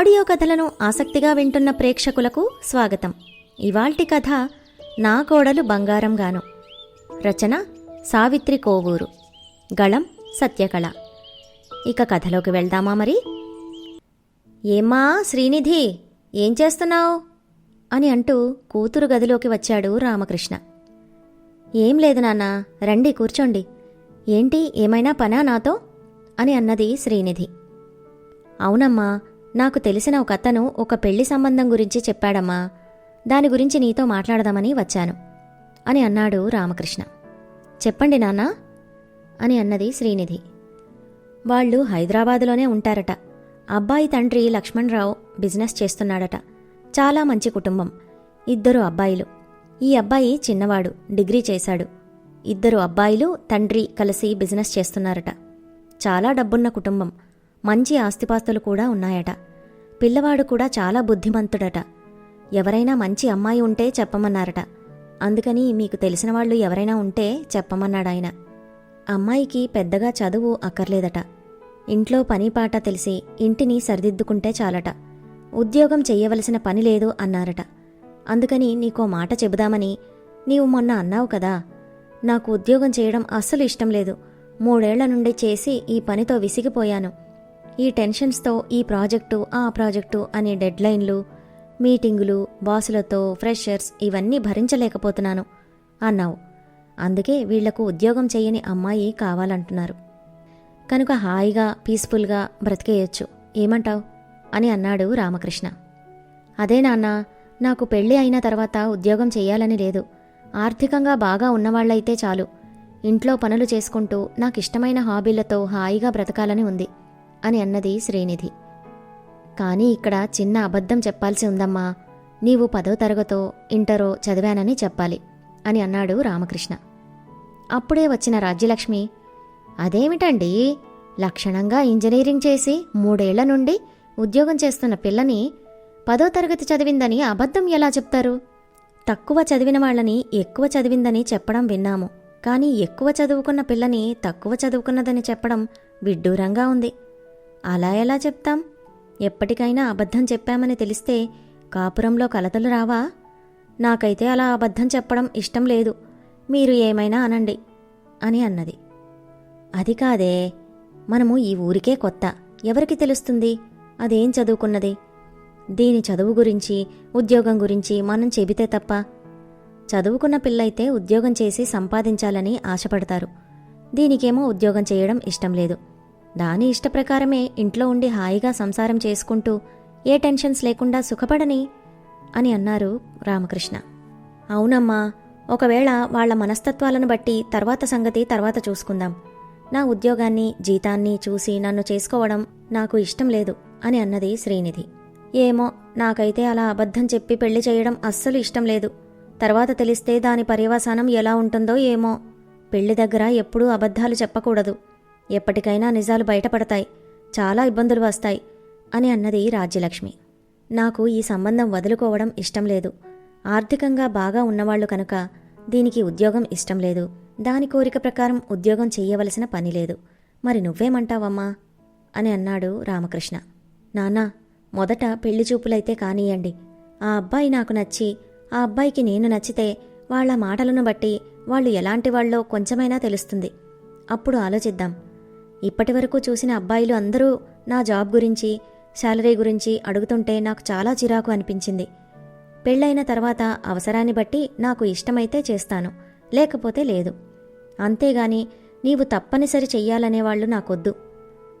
Audio కథలను ఆసక్తిగా వింటున్న ప్రేక్షకులకు స్వాగతం. ఇవాల్టి కథ నా కోడలు బంగారంగాను రచన సావిత్రి కోవూరు. గళం సత్యకళ. ఇక కథలోకి వెళ్దామా మరి? ఏమ్మా శ్రీనిధి ఏం చేస్తున్నావు? అని అంటూ కూతురు గదిలోకి వచ్చాడు రామకృష్ణ. ఏం లేదు నాన్న రండి కూర్చోండి. ఏంటి ఏమైనా పనా నాతో? అని అన్నది శ్రీనిధి. అవునమ్మా నాకు తెలిసిన ఒక అతను ఒక పెళ్ళి సంబంధం గురించి చెప్పాడమ్మా. దాని గురించి నీతో మాట్లాడదామని వచ్చాను. అని అన్నాడు రామకృష్ణ. చెప్పండి నాన్నా అని అన్నది శ్రీనిధి. వాళ్ళు హైదరాబాదులోనే ఉంటారట. అబ్బాయి తండ్రి లక్ష్మణరావు బిజినెస్ చేస్తున్నాడట. చాలా మంచి కుటుంబం. ఇద్దరు అబ్బాయిలు. ఈ అబ్బాయి చిన్నవాడు డిగ్రీ చేశాడు. ఇద్దరు అబ్బాయిలు తండ్రి కలిసి బిజినెస్ చేస్తున్నారట. చాలా డబ్బున్న కుటుంబం. మంచి ఆస్తిపాస్తులు కూడా ఉన్నాయట. పిల్లవాడు కూడా చాలా బుద్ధిమంతుడట. ఎవరైనా మంచి అమ్మాయి ఉంటే చెప్పమన్నారట. అందుకని మీకు తెలిసిన వాళ్ళు ఎవరైనా ఉంటే చెప్పమన్నాడాయన. అమ్మాయికి పెద్దగా చదువు అక్కర్లేదట. ఇంట్లో పనిపాట తెలిసి ఇంటిని సరిదిద్దుకుంటే చాలట. ఉద్యోగం చెయ్యవలసిన పని లేదు అన్నారట. అందుకని నీకో మాట చెబుదామని నీవు మొన్న అన్నావు కదా. నాకు ఉద్యోగం చేయడం అస్సలు ఇష్టం లేదు. మూడేళ్ళ నుండి చేసి ఈ పనితో విసిగిపోయాను. ఈ టెన్షన్స్తో ఈ ప్రాజెక్టు ఆ ప్రాజెక్టు అనే డెడ్లైన్లు మీటింగులు బాసులతో ఫ్రెషర్స్ ఇవన్నీ భరించలేకపోతున్నాను అన్నావు. అందుకే వీళ్ళకు ఉద్యోగం చేయని అమ్మాయి కావాలంటున్నారు. కనుక హాయిగా పీస్ఫుల్గా బ్రతికేయొచ్చు. ఏమంటావ్? అని అన్నాడు రామకృష్ణ. అదే నాన్న నాకు పెళ్ళి అయిన తర్వాత ఉద్యోగం చేయాలని లేదు. ఆర్థికంగా బాగా ఉన్నవాళ్ళైతే చాలు. ఇంట్లో పనులు చేసుకుంటూ నాకిష్టమైన హాబీలతో హాయిగా బ్రతకాలని ఉంది. అని అన్నది శ్రీనిధి. కానీ ఇక్కడ చిన్న అబద్ధం చెప్పాల్సి ఉందమ్మా. నీవు పదో తరగతో ఇంటరో చదివానని చెప్పాలి అని అన్నాడు రామకృష్ణ. అప్పుడే వచ్చిన రాజ్యలక్ష్మి అదేమిటండి? లక్షణంగా ఇంజనీరింగ్ చేసి మూడేళ్ళ నుండి ఉద్యోగం చేస్తున్న పిల్లని పదో తరగతి చదివిందని అబద్ధం ఎలా చెప్తారు? తక్కువ చదివిన వాళ్ళని ఎక్కువ చదివిందని చెప్పడం విన్నాము. కానీ ఎక్కువ చదువుకున్న పిల్లని తక్కువ చదువుకున్నదని చెప్పడం విడ్డూరంగా ఉంది. అలా ఎలా చెప్తాం? ఎప్పటికైనా అబద్ధం చెప్పామని తెలిస్తే కాపురంలో కలతలు రావా? నాకైతే అలా అబద్ధం చెప్పడం ఇష్టం లేదు. మీరు ఏమైనా అనండి అని అన్నది. అది కాదే మనము ఈ ఊరికే కొత్త. ఎవరికి తెలుస్తుంది? అదేం చదువుకున్నది? దీని చదువు గురించి ఉద్యోగం గురించి మనం చెబితే తప్ప. చదువుకున్న పిల్లయితే ఉద్యోగం చేసి సంపాదించాలని ఆశపడతారు. దీనికేమో ఉద్యోగం చేయడం ఇష్టం లేదు. దాని ఇష్టప్రకారమే ఇంట్లో ఉండి హాయిగా సంసారం చేసుకుంటూ ఏ టెన్షన్స్ లేకుండా సుఖపడని అని అన్నారు రామకృష్ణ. అవునమ్మా ఒకవేళ వాళ్ళ మనస్తత్వాలను బట్టి తర్వాత సంగతి తర్వాత చూసుకుందాం. నా ఉద్యోగాన్ని జీతాన్ని చూసి నన్ను చేసుకోవడం నాకు ఇష్టం లేదు అని అన్నది శ్రీనిధి. ఏమో నాకైతే అలా అబద్ధం చెప్పి పెళ్ళి చేయడం అస్సలు ఇష్టం లేదు. తర్వాత తెలిస్తే దాని పర్యవసానం ఎలా ఉంటుందో ఏమో. పెళ్ళి దగ్గర ఎప్పుడూ అబద్ధాలు చెప్పకూడదు. ఎప్పటికైనా నిజాలు బయటపడతాయి. చాలా ఇబ్బందులు వస్తాయి అని అన్నది రాజ్యలక్ష్మి. నాకు ఈ సంబంధం వదులుకోవడం ఇష్టం లేదు. ఆర్థికంగా బాగా ఉన్నవాళ్ళు కనుక దీనికి ఉద్యోగం ఇష్టం లేదు. దాని కోరిక ప్రకారం ఉద్యోగం చెయ్యవలసిన పని లేదు. మరి నువ్వేమంటావమ్మా? అని అన్నాడు రామకృష్ణ. నాన్నా మొదట పెళ్ళి చూపులైతే కానియండి. ఆ అబ్బాయి నాకు నచ్చి ఆ అబ్బాయికి నేను నచ్చితే వాళ్ళ మాటలను బట్టి వాళ్ళు ఎలాంటి వాళ్ళో కొంచెమైనా తెలుస్తుంది. అప్పుడు ఆలోచిద్దాం. ఇప్పటివరకు చూసిన అబ్బాయిలు అందరూ నా జాబ్ గురించి శాలరీ గురించి అడుగుతుంటే నాకు చాలా చిరాకు అనిపించింది. పెళ్ళైన తర్వాత అవసరాన్ని బట్టి నాకు ఇష్టమైతే చేస్తాను లేకపోతే లేదు. అంతేగాని నీవు తప్పనిసరి చెయ్యాలనేవాళ్ళు నాకొద్దు.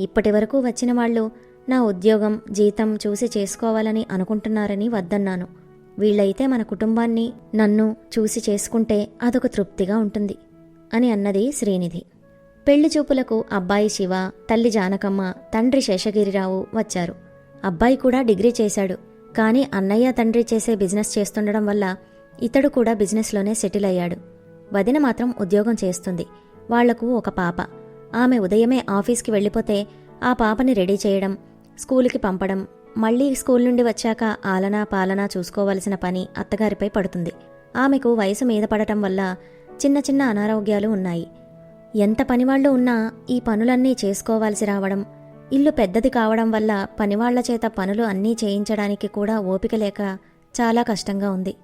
ఇప్పటివరకు వచ్చిన వాళ్ళు నా ఉద్యోగం జీతం చూసి చేసుకోవాలని అనుకుంటున్నారని వద్దన్నాను. వీళ్ళైతే మన కుటుంబాన్ని నన్ను చూసి చేసుకుంటే అదొక తృప్తిగా ఉంటుంది అని అన్నది శ్రీనిధి. పెళ్ళి చూపులకు అబ్బాయి శివ తల్లి జానకమ్మ తండ్రి శేషగిరిరావు వచ్చారు. అబ్బాయి కూడా డిగ్రీ చేశాడు. కానీ అన్నయ్య తండ్రి చేసే బిజినెస్ చేస్తుండడం వల్ల ఇతడు కూడా బిజినెస్లోనే సెటిల్ అయ్యాడు. వదిన మాత్రం ఉద్యోగం చేస్తుంది. వాళ్ళకు ఒక పాప. ఆమె ఉదయమే ఆఫీస్కి వెళ్ళిపోతే ఆ పాపని రెడీ చేయడం స్కూలుకి పంపడం మళ్ళీ స్కూల్ నుండి వచ్చాక ఆలనా పాలనా చూసుకోవలసిన పని అత్తగారిపై పడుతుంది. ఆమెకు వయసు మీద పడటం వల్ల చిన్న చిన్న అనారోగ్యాలు ఉన్నాయి. ఎంత పనివాళ్ళు ఉన్నా ఈ పనులన్నీ చేసుకోవాల్సి రావడం ఇల్లు పెద్దది కావడం వల్ల పనివాళ్ళ చేత పనులు అన్నీ చేయించడానికి కూడా ఓపిక లేక చాలా కష్టంగా ఉంది.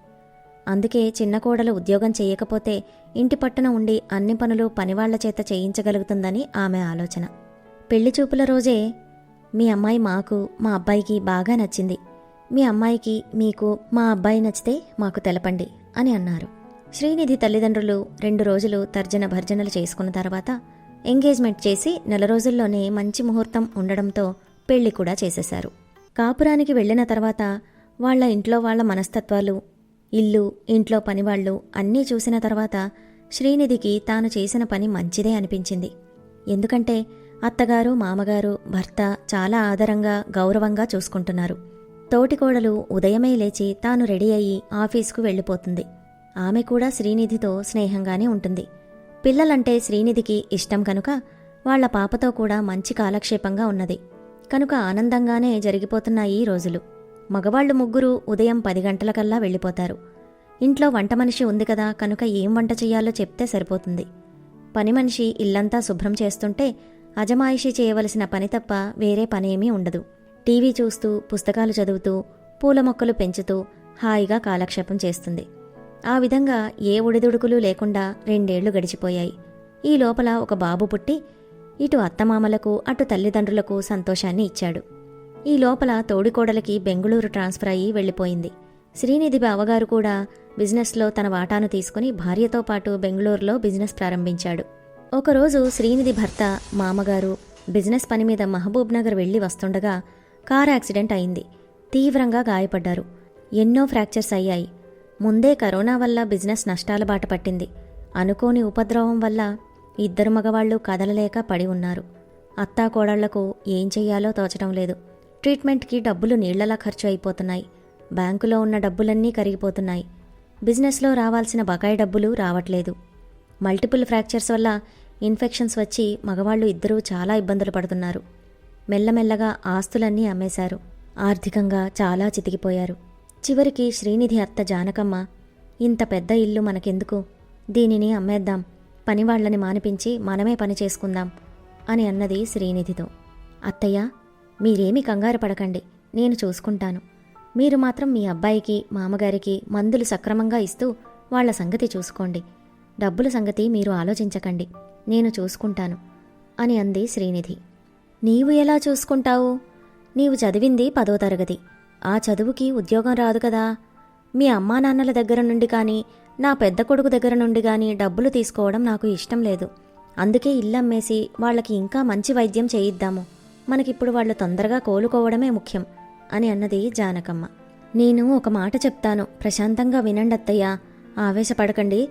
అందుకే చిన్న కోడలు ఉద్యోగం చేయకపోతే ఇంటి పట్టున ఉండి అన్ని పనులు పనివాళ్ళ చేత చేయించగలుగుతుందని ఆమె ఆలోచన. పెళ్ళి చూపుల రోజే మీ అమ్మాయి మాకు మా అబ్బాయికి బాగా నచ్చింది. మీ అమ్మాయికి మీకు మా అబ్బాయి నచ్చితే మాకు తెలపండి అని అన్నారు. శ్రీనిధి తల్లిదండ్రులు రెండు రోజులు తర్జన భర్జనలు చేసుకున్న తర్వాత ఎంగేజ్మెంట్ చేసి నెల రోజుల్లోనే మంచి ముహూర్తం ఉండడంతో పెళ్ళి కూడా చేసేశారు. కాపురానికి వెళ్ళిన తర్వాత వాళ్ళ ఇంట్లో వాళ్ళ మనస్తత్వాలు ఇల్లు ఇంట్లో పనివాళ్ళు అన్నీ చూసిన తర్వాత శ్రీనిధికి తాను చేసిన పని మంచిదే అనిపించింది. ఎందుకంటే అత్తగారు మామగారు భర్త చాలా ఆదరంగా గౌరవంగా చూసుకుంటున్నారు. తోటికోడలు ఉదయమే లేచి తాను రెడీ అయ్యి ఆఫీసుకు వెళ్ళిపోతుంది. ఆమె కూడా శ్రీనిధితో స్నేహంగానే ఉంటుంది. పిల్లలంటే శ్రీనిధికి ఇష్టం కనుక వాళ్ళ పాపతో కూడా మంచి కాలక్షేపంగా ఉన్నది. కనుక ఆనందంగానే జరిగిపోతున్నాయి ఈ రోజులు. మగవాళ్ళు ముగ్గురు ఉదయం పది గంటలకల్లా వెళ్ళిపోతారు. ఇంట్లో వంట మనిషి ఉంది కదా కనుక ఏం వంట చెయ్యాలో చెప్తే సరిపోతుంది. పని మనిషి ఇల్లంతా శుభ్రం చేస్తుంటే అజమాయిషి చేయవలసిన పని తప్ప వేరే పనేమీ ఉండదు. టీవీ చూస్తూ పుస్తకాలు చదువుతూ పూల మొక్కలు పెంచుతూ హాయిగా కాలక్షేపం చేస్తుంది. ఆ విధంగా ఏ ఒడిదుడుకులు లేకుండా రెండేళ్ళు గడిచిపోయాయి. ఈ లోపల ఒక బాబు పుట్టి ఇటు అత్తమామలకు అటు తల్లిదండ్రులకు సంతోషాన్ని ఇచ్చాడు. ఈ లోపల తోడికోడలకి బెంగుళూరు ట్రాన్స్ఫర్ అయ్యి వెళ్ళిపోయింది. శ్రీనిధి బావగారు కూడా బిజినెస్లో తన వాటాను తీసుకుని భార్యతో పాటు బెంగళూరులో బిజినెస్ ప్రారంభించాడు. ఒకరోజు శ్రీనిధి భర్త మామగారు బిజినెస్ పని మీద మహబూబ్ నగర్ వెళ్ళి వస్తుండగా కార్ యాక్సిడెంట్ అయింది. తీవ్రంగా గాయపడ్డారు. ఎన్నో ఫ్రాక్చర్స్ అయ్యాయి. ముందే కరోనా వల్ల బిజినెస్ నష్టాల బాట పట్టింది. అనుకోని ఉపద్రవం వల్ల ఇద్దరు మగవాళ్ళు కదలలేక పడి ఉన్నారు. అత్తాకోడళ్ళకు ఏం చెయ్యాలో తోచడం లేదు. ట్రీట్మెంట్కి డబ్బులు నీళ్ళలా ఖర్చు అయిపోతున్నాయి. బ్యాంకులో ఉన్న డబ్బులన్నీ కరిగిపోతున్నాయి. బిజినెస్లో రావాల్సిన బకాయి డబ్బులు రావట్లేదు. మల్టిపుల్ ఫ్రాక్చర్స్ వల్ల ఇన్ఫెక్షన్స్ వచ్చి మగవాళ్ళు ఇద్దరూ చాలా ఇబ్బందులు పడుతున్నారు. మెల్లమెల్లగా ఆస్తులన్నీ అమ్మేశారు. ఆర్థికంగా చాలా చితికిపోయారు. చివరికి శ్రీనిధి అత్త జానకమ్మ ఇంత పెద్ద ఇల్లు మనకెందుకు? దీనిని అమ్మేద్దాం పనివాళ్ళని మానిపించి మనమే పని చేసుకుందాం అని అన్నది శ్రీనిధితో. అత్తయ్య మీరేమీ కంగారు పడకండి నేను చూసుకుంటాను. మీరు మాత్రం మీ అబ్బాయికి మామగారికి మందులు సక్రమంగా ఇస్తూ వాళ్ళ సంగతి చూసుకోండి. డబ్బుల సంగతి మీరు ఆలోచించకండి నేను చూసుకుంటాను అని అంది శ్రీనిధి. నీవు ఎలా చూసుకుంటావు? నీవు చదివింది పదో తరగతి. ఆ చదువుకి ఉద్యోగం రాదు కదా. మీ అమ్మా నాన్నల దగ్గర నుండి కానీ నా పెద్ద కొడుకు దగ్గర నుండి కానీ డబ్బులు తీసుకోవడం నాకు ఇష్టం లేదు. అందుకే ఇల్లమ్మేసి వాళ్ళకి ఇంకా మంచి వైద్యం చేయిద్దాము. మనకిప్పుడు వాళ్ళు తొందరగా కోలుకోవడమే ముఖ్యం అని అన్నది జానకమ్మ. నేను ఒక మాట చెప్తాను. ప్రశాంతంగా వినండి అత్తయ్య. ఆవేశపడకండి.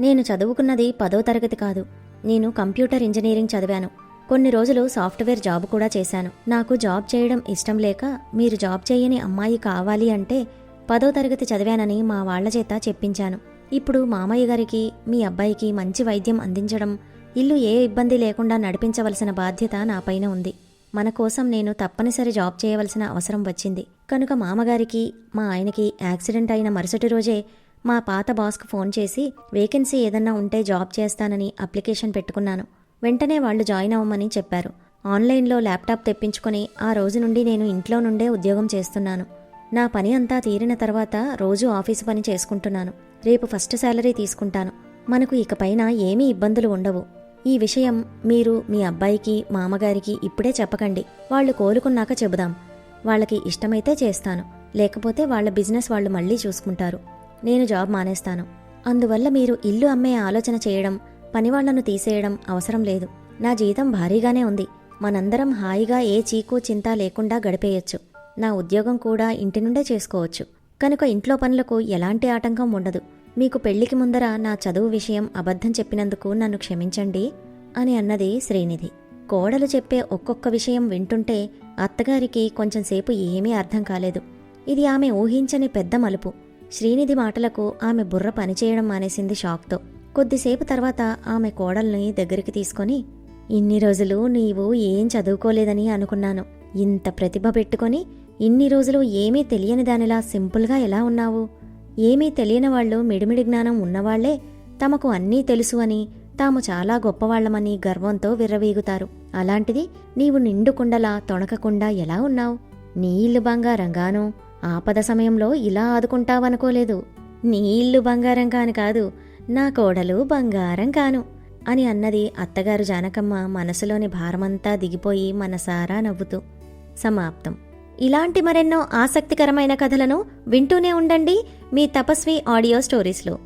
నేను చదువుకున్నది పదో తరగతి కాదు. నేను కంప్యూటర్ ఇంజనీరింగ్ చదివాను. కొన్ని రోజులు సాఫ్ట్వేర్ జాబ్ కూడా చేశాను. నాకు జాబ్ చేయడం ఇష్టం లేక మీరు జాబ్ చేయని అమ్మాయి కావాలి అంటే పదో తరగతి చదివానని మా వాళ్ళ చేత చెప్పించాను. ఇప్పుడు మామయ్య గారికి మీ అబ్బాయికి మంచి వైద్యం అందించడం ఇల్లు ఏ ఇబ్బంది లేకుండా నడిపించవలసిన బాధ్యత నాపైన ఉంది. మన కోసం నేను తప్పనిసరి జాబ్ చేయవలసిన అవసరం వచ్చింది. కనుక మామగారికి మా ఆయనకి యాక్సిడెంట్ అయిన మరుసటి రోజే మా పాత బాస్కు ఫోన్ చేసి వేకెన్సీ ఏదన్నా ఉంటే జాబ్ చేస్తానని అప్లికేషన్ పెట్టుకున్నాను. వెంటనే వాళ్ళు జాయిన్ అవ్వమని చెప్పారు. ఆన్లైన్లో ల్యాప్టాప్ తెప్పించుకొని ఆ రోజు నుండి నేను ఇంట్లో నుండే ఉద్యోగం చేస్తున్నాను. నా పని అంతా తీరిన తర్వాత రోజు ఆఫీసు పని చేసుకుంటున్నాను. రేపు ఫస్ట్ శాలరీ తీసుకుంటాను. మనకు ఇకపైన ఏమీ ఇబ్బందులు ఉండవు. ఈ విషయం మీరు మీ అబ్బాయికి మామగారికి ఇప్పుడే చెప్పకండి. వాళ్ళు కోలుకున్నాక చెబుదాం. వాళ్ళకి ఇష్టమైతే చేస్తాను. లేకపోతే వాళ్ళ బిజినెస్ వాళ్ళు మళ్ళీ చూసుకుంటారు. నేను జాబ్ మానేస్తాను. అందువల్ల మీరు ఇల్లు అమ్మే ఆలోచన చేయడం పనివాళ్ళను తీసేయడం అవసరం లేదు. నా జీతం భారీగానే ఉంది. మనందరం హాయిగా ఏ చీకు చింత లేకుండా గడిపేయొచ్చు. నా ఉద్యోగం కూడా ఇంటి నుండే చేసుకోవచ్చు. కనుక ఇంట్లో పనులకు ఎలాంటి ఆటంకం ఉండదు. మీకు పెళ్ళికి ముందర నా చదువు విషయం అబద్ధం చెప్పినందుకు నన్ను క్షమించండి అని అన్నది శ్రీనిధి. కోడలు చెప్పే ఒక్కొక్క విషయం వింటుంటే అత్తగారికి కొంచెంసేపు ఏమీ అర్థం కాలేదు. ఇది ఆమె ఊహించని పెద్ద మలుపు. శ్రీనిధి మాటలకు ఆమె బుర్ర పనిచేయడం మానేసింది షాక్తో. కొద్దిసేపు తర్వాత ఆమె కోడల్ని దగ్గరికి తీసుకొని ఇన్ని రోజులు నీవు ఏం చదువుకోలేదని అనుకున్నాను. ఇంత ప్రతిభ పెట్టుకొని ఇన్ని రోజులు ఏమీ తెలియని దానిలా సింపుల్గా ఎలా ఉన్నావు? ఏమీ తెలియని వాళ్ళు మిడిమిడి జ్ఞానం ఉన్నవాళ్ళే తమకు అన్నీ తెలుసు అని తాము చాలా గొప్పవాళ్ళమని గర్వంతో విర్రవీగుతారు. అలాంటిది నీవు నిండు కుండలా తొణకకుండా ఎలా ఉన్నావు? నీ ఇల్లు బంగారంగాను. ఆపద సమయంలో ఇలా ఆదుకుంటావనుకోలేదు. నీ ఇల్లు బంగారం కాని కాదు నా కోడలు బంగారం కాను అని అన్నది అత్తగారు జానకమ్మ మనసులోని భారమంతా దిగిపోయి మనసారా నవ్వుతూ. సమాప్తం. ఇలాంటి మరెన్నో ఆసక్తికరమైన కథలను వింటూనే ఉండండి మీ తపస్వి ఆడియో స్టోరీస్లో.